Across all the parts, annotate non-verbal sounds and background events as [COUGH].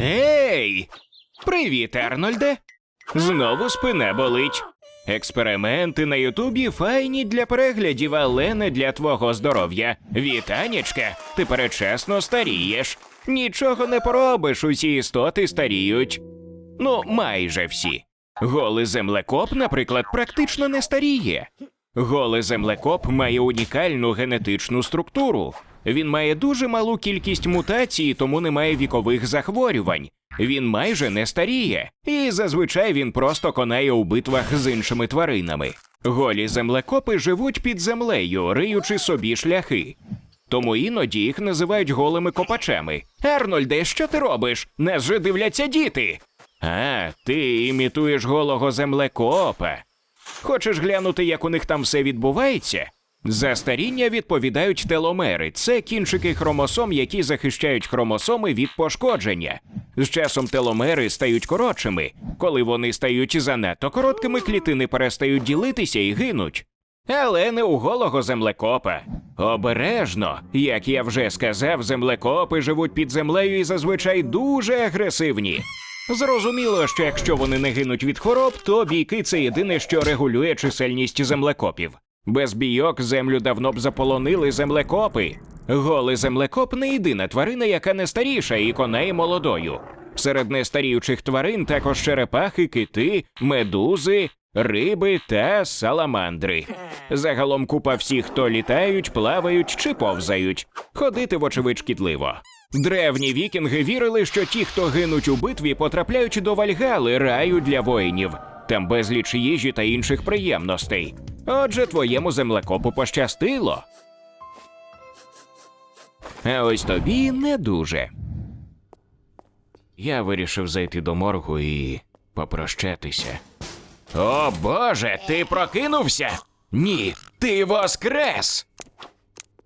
Ей! Привіт, Арнольде! Знову спина болить. Експерименти на Ютубі файні для переглядів, але не для твого здоров'я. Вітанечка, ти передчасно старієш. Нічого не поробиш, усі істоти старіють. Ну, майже всі. Голий землекоп, наприклад, практично не старіє. Голий землекоп має унікальну генетичну структуру. Він має дуже малу кількість мутацій, тому не має вікових захворювань. Він майже не старіє, і зазвичай він просто конає у битвах з іншими тваринами. Голі землекопи живуть під землею, риючи собі шляхи. Тому іноді їх називають голими копачами. Арнольде, що ти робиш? Нас же дивляться діти. А, ти імітуєш голого землекопа. Хочеш глянути, як у них там все відбувається? За старіння відповідають теломери. Це кінчики хромосом, які захищають хромосоми від пошкодження. З часом теломери стають коротшими. Коли вони стають занадто короткими, клітини перестають ділитися і гинуть. Але не у голого землекопа. Обережно, як я вже сказав, землекопи живуть під землею і зазвичай дуже агресивні. Зрозуміло, що якщо вони не гинуть від хвороб, то бійки це єдине, що регулює чисельність землекопів. Без бійок землю давно б заполонили землекопи. Голий землекоп не єдина тварина, яка не старіша і конає молодою. Серед нестаріючих тварин також черепахи, кити, медузи, риби та саламандри. Загалом купа всіх, хто літають, плавають чи повзають. Ходити, вочевидь, шкідливо. Древні вікінги вірили, що ті, хто гинуть у битві, потрапляють до Вальгали, раю для воїнів. Там безліч їжі та інших приємностей. Отже, твоєму землекопу пощастило. А ось тобі не дуже. Я вирішив зайти до моргу і попрощатися. О Боже, ти прокинувся? Ні, ти воскрес!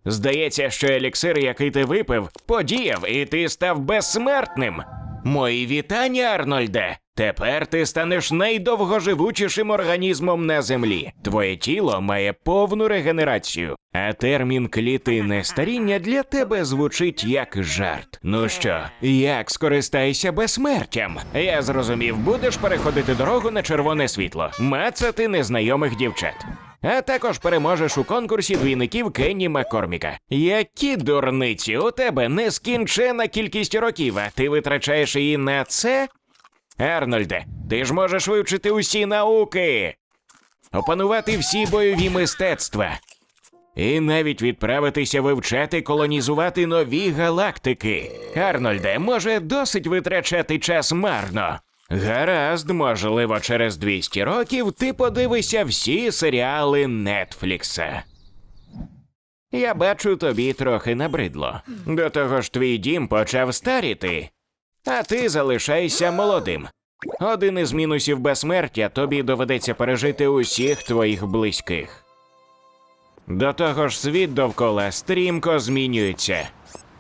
Здається, що еліксир, який ти випив, подіяв, і ти став безсмертним. Мої вітання, Арнольде. Тепер ти станеш найдовгоживучішим організмом на землі. Твоє тіло має повну регенерацію, а термін клітинне старіння для тебе звучить як жарт. Ну що, як скористайся безсмертям? Я зрозумів, будеш переходити дорогу на червоне світло, мацати незнайомих дівчат. А також переможеш у конкурсі двійників Кенні Маккорміка. Які дурниці, у тебе нескінчена кількість років, а ти витрачаєш її на це? Арнольде, ти ж можеш вивчити усі науки, опанувати всі бойові мистецтва. І навіть відправитися вивчати колонізувати нові галактики. Арнольде, може, досить витрачати час марно. Гаразд, можливо, через 200 років ти подивишся всі серіали Нетфлікса. Я бачу, тобі трохи набридло. До того ж, твій дім почав старіти, а ти залишайся молодим. Один із мінусів безсмертя тобі доведеться пережити усіх твоїх близьких. До того ж, світ довкола стрімко змінюється.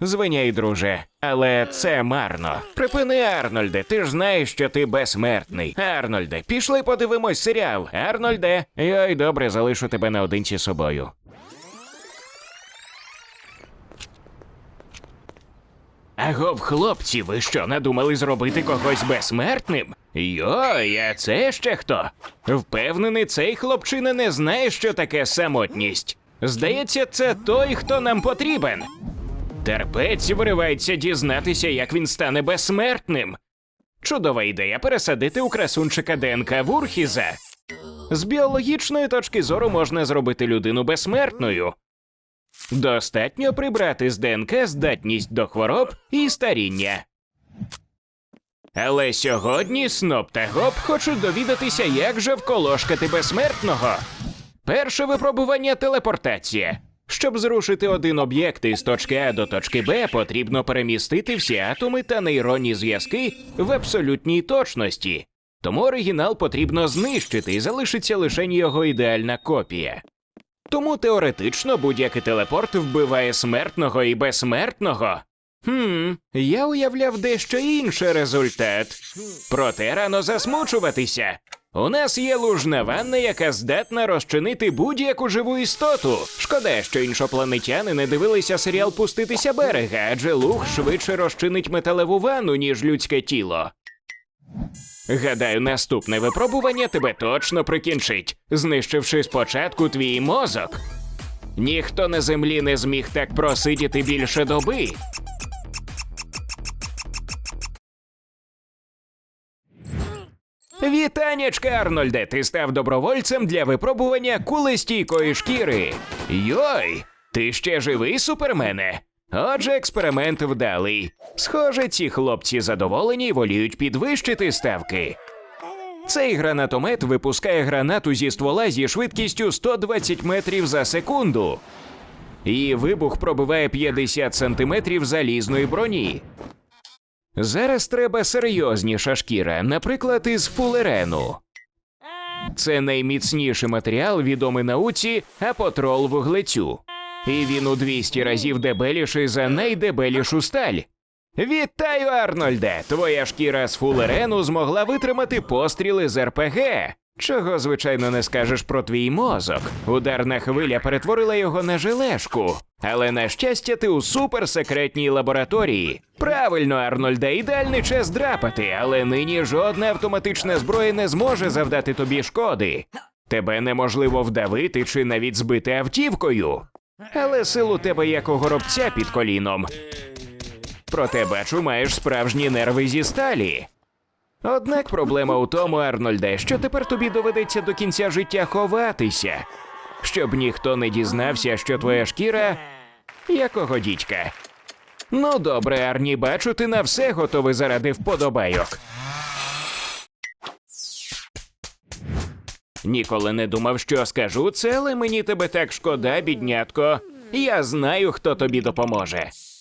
Звиняй, друже, але це марно. Припини, Арнольде, ти ж знаєш, що ти безсмертний. Арнольде, пішли подивимось серіал. Арнольде, йой, добре, залишу тебе наодинці з собою. Агов, хлопці, ви що, надумали зробити когось безсмертним? Йой, а це ще хто? Впевнений, цей хлопчина не знає, що таке самотність. Здається, це той, хто нам потрібен. Терпець виривається дізнатися, як він стане безсмертним. Чудова ідея пересадити у красунчика ДНК Вурхіза. З біологічної точки зору можна зробити людину безсмертною. Достатньо прибрати з ДНК здатність до хвороб і старіння. Але сьогодні Сноп та Гоп хочуть довідатися, як же вколошкати безсмертного. Перше випробування телепортація. Щоб зрушити один об'єкт із точки А до точки Б, потрібно перемістити всі атоми та нейронні зв'язки в абсолютній точності. Тому оригінал потрібно знищити і залишиться лише його ідеальна копія. Тому теоретично будь-який телепорт вбиває смертного і безсмертного. Хм, я уявляв дещо інший результат. Проте рано засмучуватися. У нас є лужна ванна, яка здатна розчинити будь-яку живу істоту. Шкода, що іншопланетяни не дивилися серіал Пуститися берега, адже луг швидше розчинить металеву ванну, ніж людське тіло. Гадаю, наступне випробування тебе точно прикінчить, знищивши спочатку твій мозок. Ніхто на землі не зміг так просидіти більше доби. Вітанечка, Арнольде, ти став добровольцем для випробування кулестійкої шкіри. Йой, ти ще живий, супермене? Отже, експеримент вдалий. Схоже, ці хлопці задоволені і воліють підвищити ставки. Цей гранатомет випускає гранату зі ствола зі швидкістю 120 метрів за секунду. Її вибух пробиває 50 сантиметрів залізної броні. Зараз треба серйозніша шкіра, наприклад, із фулерену. Це найміцніший матеріал, відомий науці апотрол вуглецю. І він у 200 разів дебеліший за найдебелішу сталь. Вітаю, Арнольде! Твоя шкіра з фулерену змогла витримати постріли з РПГ. Чого, звичайно, не скажеш про твій мозок. Ударна хвиля перетворила його на желешку. Але на щастя, ти у суперсекретній лабораторії. Правильно, Арнольде, ідеальний час драпати, але нині жодна автоматична зброя не зможе завдати тобі шкоди. Тебе неможливо вдавити чи навіть збити автівкою. Але сил у тебе як у горобця під коліном. Проте бачу, маєш справжні нерви зі сталі. Однак проблема у тому, Арнольде, що тепер тобі доведеться до кінця життя ховатися, щоб ніхто не дізнався, що твоя шкіра якого дідька. Ну добре, Арні, бачу, ти на все готовий заради вподобайок. Ніколи не думав, що скажу це, але мені тебе так шкода, біднятко. Я знаю, хто тобі допоможе.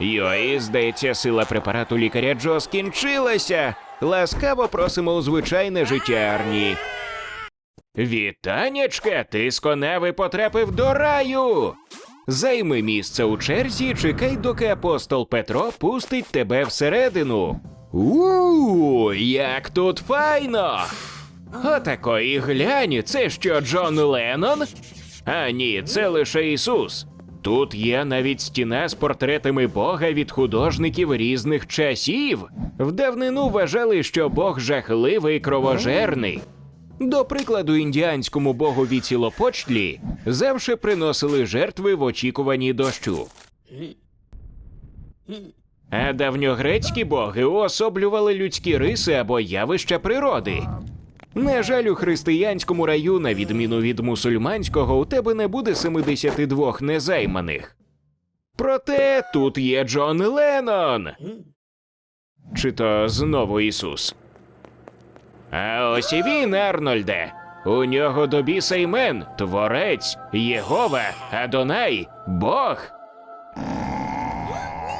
Йой, здається, сила препарату лікаря Джо скінчилася. Ласкаво просимо у звичайне життя Арні. Вітанечка, ти з коневи потрапив до раю. Займи місце у черзі, і чекай, доки апостол Петро пустить тебе всередину. У, як тут файно! Отакої глянь, це що Джон Леннон? А ні, це лише Ісус. Тут є навіть стіна з портретами Бога від художників різних часів. В давнину вважали, що Бог жахливий і кровожерний. До прикладу, індіанському богові цілопочлі завше приносили жертви в очікуванні дощу. А давньогрецькі боги уособлювали людські риси або явища природи. На жаль, у християнському раю, на відміну від мусульманського, у тебе не буде 72 незайманих. Проте тут є Джон Леннон. Чи то знову Ісус? А ось і він, Арнольде. У нього до біса імен Творець, Єгова, Адонай, Бог.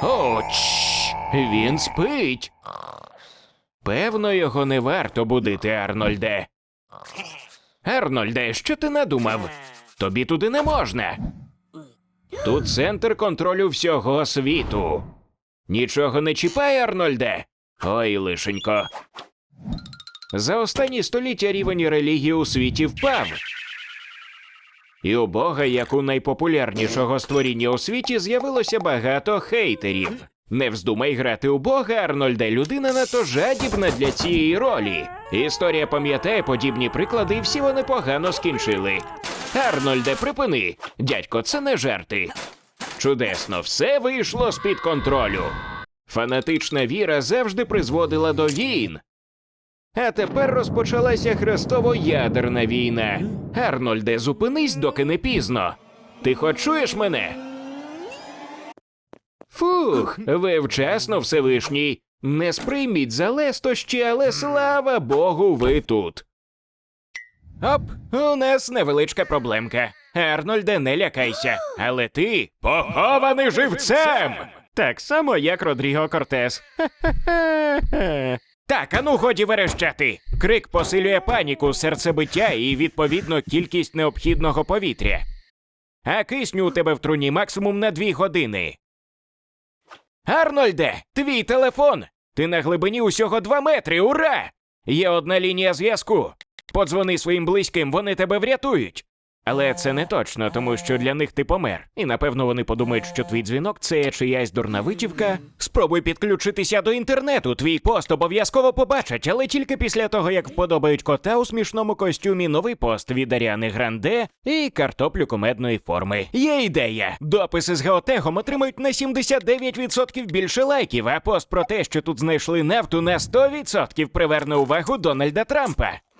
О, чш, він спить. Певно, його не варто будити, Арнольде. Арнольде, що ти надумав? Тобі туди не можна. Тут центр контролю всього світу. Нічого не чіпай, Арнольде. Ой, лишенько. За останні століття рівень релігії у світі впав. І у Бога, як у найпопулярнішого створіння у світі, з'явилося багато хейтерів. Не вздумай грати у Бога, Арнольде, людина надто жадібна для цієї ролі. Історія пам'ятає подібні приклади, і всі вони погано скінчили. Арнольде, припини. Дядько, це не жарти. Чудесно, все вийшло з-під контролю. Фанатична віра завжди призводила до війн. А тепер розпочалася хрестово-ядерна війна. Арнольде, зупинись, доки не пізно. Ти хоч чуєш мене? Фух, ви вчасно, Всевишній. Не сприйміть за лестощі, але слава Богу, ви тут. Оп, у нас невеличка проблемка. Арнольде, не лякайся, але ти похований живцем. Так само, як Родріго Кортес. [LAUGHS] Так, ану годі верещати. Крик посилює паніку, серцебиття і, відповідно, кількість необхідного повітря. А кисню у тебе в труні максимум на дві години. Арнольде, твій телефон! Ти на глибині усього два метри, ура! Є одна лінія зв'язку. Подзвони своїм близьким, вони тебе врятують. Але це не точно, тому що для них ти помер. І напевно вони подумають, що твій дзвінок це чиясь дурна витівка. Спробуй підключитися до інтернету. Твій пост обов'язково побачать, але тільки після того, як вподобають кота у смішному костюмі, новий пост від Аріани Гранде і картоплю комедної форми. Є ідея. Дописи з геотегом отримають на 79% більше лайків, а пост про те, що тут знайшли нафту на 100% приверне увагу Дональда Трампа.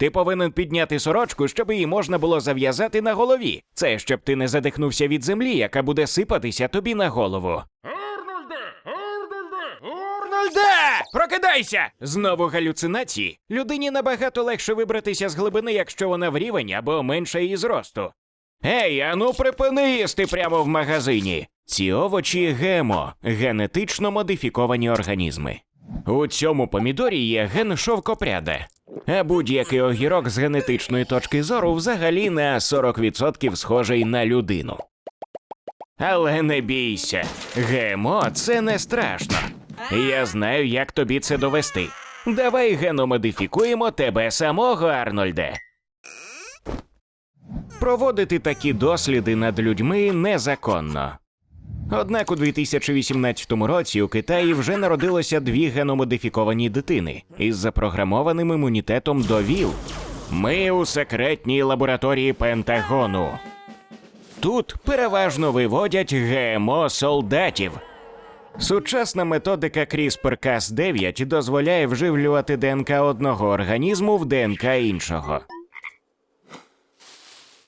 Ти повинен підняти сорочку, щоб її можна було зав'язати на голові. Це щоб ти не задихнувся від землі, яка буде сипатися тобі на голову. Арнольде! Арнольде! Арнольде! Прокидайся! Знову галюцинації. Людині набагато легше вибратися з глибини, якщо вона в рівень або менше її зросту. Ей, ану припини їсти прямо в магазині. Ці овочі гемо, генетично модифіковані організми. У цьому помідорі є ген шовкопряда. А будь-який огірок з генетичної точки зору взагалі на 40% схожий на людину. Але не бійся, ГМО це не страшно. Я знаю, як тобі це довести. Давай геномодифікуємо тебе самого, Арнольде. Проводити такі досліди над людьми незаконно. Однак у 2018 році у Китаї вже народилося дві геномодифіковані дитини із запрограмованим імунітетом до ВІЛ. Ми у секретній лабораторії Пентагону. Тут переважно виводять ГМО солдатів. Сучасна методика CRISPR-Cas9 дозволяє вживлювати ДНК одного організму в ДНК іншого.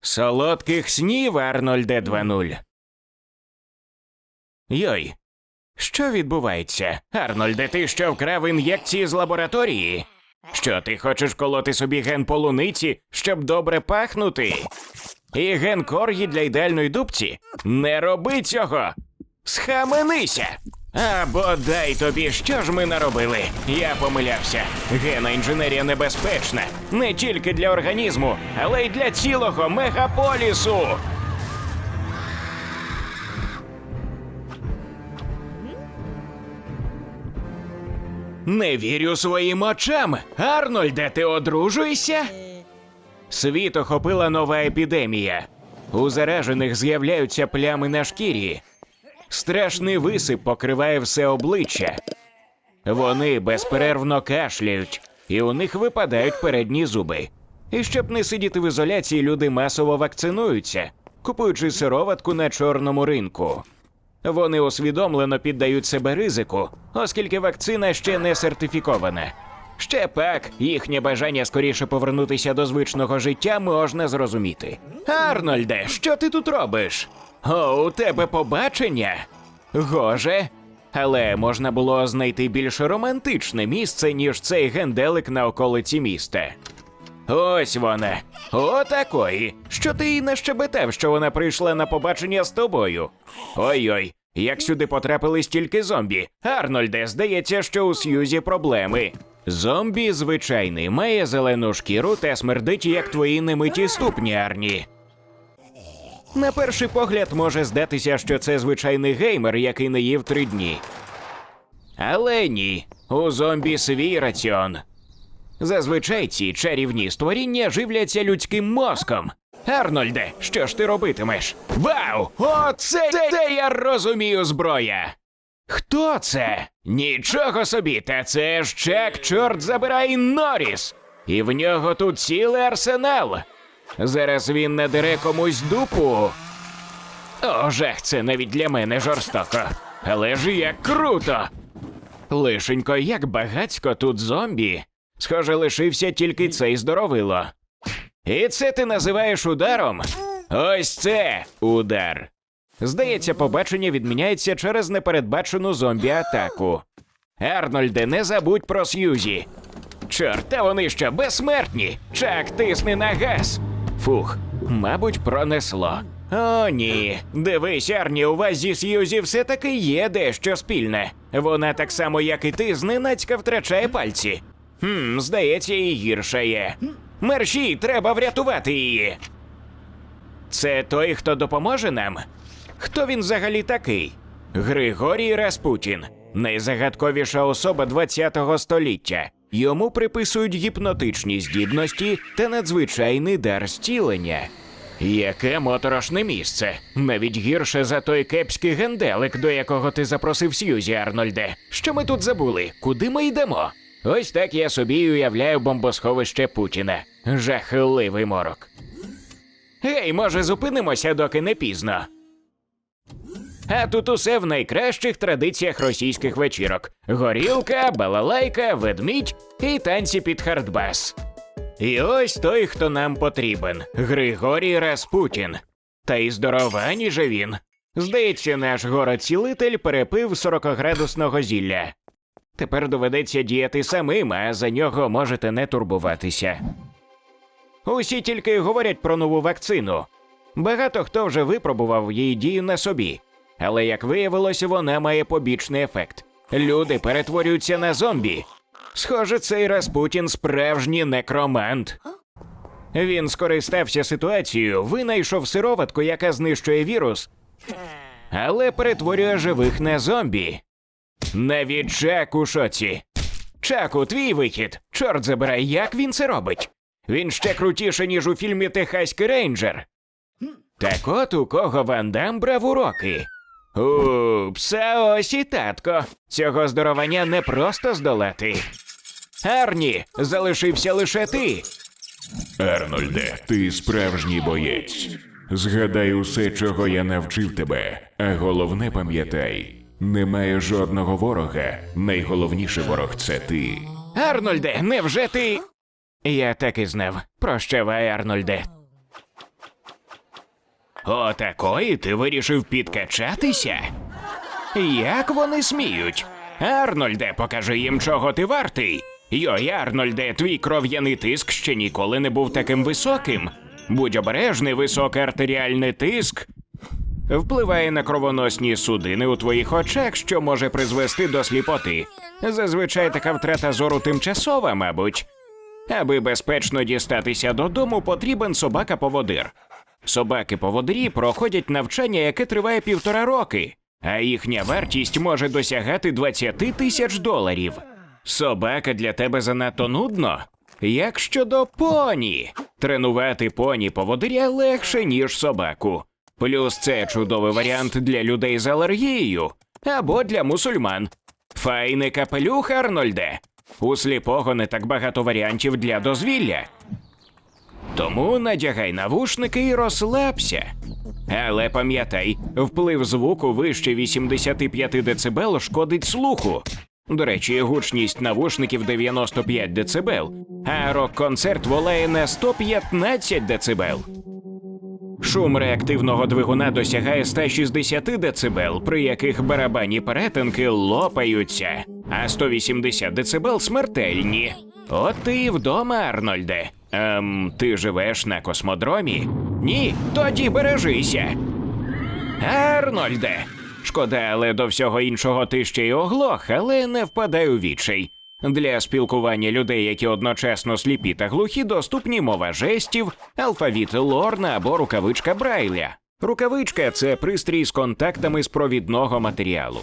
Солодких снів, Арнольде 2.0. Йой. Що відбувається? Арнольде, ти що вкрав ін'єкції з лабораторії? Що ти хочеш колоти собі ген полуниці, щоб добре пахнути? І ген коргі для ідеальної дубці? Не роби цього! Схаменися! А бодай тобі, що ж ми наробили? Я помилявся. Гена інженерія небезпечна не тільки для організму, але й для цілого мегаполісу. Не вірю своїм очам. Арнольде, ти одружуєшся? Світ охопила нова епідемія. У заражених з'являються плями на шкірі. Страшний висип покриває все обличчя. Вони безперервно кашляють, і у них випадають передні зуби. І щоб не сидіти в ізоляції, люди масово вакцинуються, купуючи сироватку на чорному ринку. Вони усвідомлено піддають себе ризику, оскільки вакцина ще не сертифікована. Ще пак їхнє бажання скоріше повернутися до звичного життя можна зрозуміти. Арнольде, що ти тут робиш? О, у тебе побачення? Гоже. Але можна було знайти більш романтичне місце, ніж цей генделик на околиці міста. Ось вона. Отакої. Що ти їй нащебетав, що вона прийшла на побачення з тобою? Ой-ой, як сюди потрапили стільки зомбі. Арнольде, здається, що у Сьюзі проблеми. Зомбі звичайний, має зелену шкіру та смердить, як твої немиті ступні, Арні. На перший погляд може здатися, що це звичайний геймер, який не їв три дні. Але ні, у зомбі свій раціон. Зазвичай ці чарівні створіння живляться людським мозком. Арнольде, що ж ти робитимеш? Вау! Оце це я розумію зброя! Хто це? Нічого собі, та це ж Чак, чорт забирай Норріс! І в нього тут цілий арсенал. Зараз він надере комусь дупу. О, жах, це навіть для мене жорстоко. Але ж як круто! Лишенько, як багацько тут зомбі. Схоже, лишився тільки цей здоровило. І це ти називаєш ударом? Ось це удар. Здається, побачення відміняється через непередбачену зомбі-атаку. Арнольде, не забудь про Сьюзі. Чорт, та вони що, безсмертні? Чак, тисни на газ. Фух, мабуть, пронесло. О, ні. Дивись, Арні, у вас зі Сьюзі все-таки є дещо спільне. Вона так само, як і ти, зненацька втрачає пальці. Хм, здається, і гірше є. Мерші, треба врятувати її. Це той, хто допоможе нам? Хто він взагалі такий? Григорій Распутін, найзагадковіша особа ХХ століття. Йому приписують гіпнотичні здібності та надзвичайний дар зцілення. Яке моторошне місце. Навіть гірше за той кепський генделик, до якого ти запросив Сьюзі, Арнольде. Що ми тут забули? Куди ми йдемо? Ось так я собі уявляю бомбосховище Путіна. Жахливий морок. Гей, може, зупинимося, доки не пізно. А тут усе в найкращих традиціях російських вечірок: горілка, балалайка, ведмідь і танці під хардбас. І ось той, хто нам потрібен Григорій Распутін. Та й здоровані же він. Здається, наш город-цілитель перепив 40-градусного зілля. Тепер доведеться діяти самим, а за нього можете не турбуватися. Усі тільки говорять про нову вакцину. Багато хто вже випробував її дію на собі, але як виявилося, вона має побічний ефект. Люди перетворюються на зомбі. Схоже, цей Распутін справжній некромант. Він скористався ситуацією, винайшов сироватку, яка знищує вірус, але перетворює живих на зомбі. Навіть Чак у шоці. Чаку, твій вихід. Чорт забирай, як він це робить. Він ще крутіше, ніж у фільмі Техаський рейнджер. Так от у кого Ван Дам брав уроки. Упс, а ось і татко. Цього здоровання не просто здолати. Арні, залишився лише ти. Арнольде, ти справжній боєць. Згадай усе, чого я навчив тебе, а головне пам'ятай: немає жодного ворога. Найголовніший ворог це ти. Арнольде, невже ти. Я так і знав. Прощавай, Арнольде. Отакої ти вирішив підкачатися? Як вони сміють? Арнольде, покажи їм, чого ти вартий. Йой, Арнольде, твій кров'яний тиск ще ніколи не був таким високим. Будь обережний, високий артеріальний тиск впливає на кровоносні судини у твоїх очах, що може призвести до сліпоти. Зазвичай така втрата зору тимчасова, мабуть. Аби безпечно дістатися додому, потрібен собака-поводир. Собаки-поводирі проходять навчання, яке триває півтора роки, а їхня вартість може досягати 20 тисяч доларів. Собака для тебе занадто нудно. Як щодо поні, тренувати поні поводиря легше, ніж собаку. Плюс це чудовий варіант для людей з алергією або для мусульман. Файний капелюх, Арнольде. У сліпого не так багато варіантів для дозвілля. Тому надягай навушники і розслабся. Але пам'ятай, вплив звуку вище 85 дБ шкодить слуху. До речі, гучність навушників 95 дБ, а рок-концерт волає на 115 дБ. Шум реактивного двигуна досягає 160 дБ, при яких барабанні перетинки лопаються, а 180 дБ смертельні. От ти і вдома, Арнольде. Ем, ти живеш на космодромі? Ні, тоді бережися. Арнольде. Шкода, але до всього іншого ти ще й оглох, але не впадай у відчай. Для спілкування людей, які одночасно сліпі та глухі, доступні мова жестів, алфавіт Лорна або рукавичка Брайля. Рукавичка це пристрій з контактами з провідного матеріалу.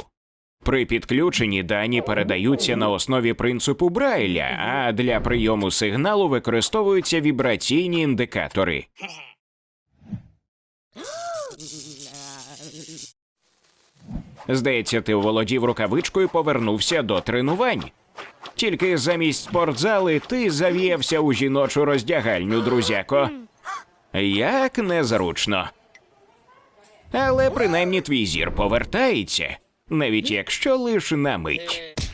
При підключенні дані передаються на основі принципу Брайля, а для прийому сигналу використовуються вібраційні індикатори. Здається, ти оволодів рукавичкою повернувся до тренувань. Тільки замість спортзали ти зав'євся у жіночу роздягальню, друзяко. Як незручно. Але принаймні твій зір повертається, навіть якщо лиш на мить.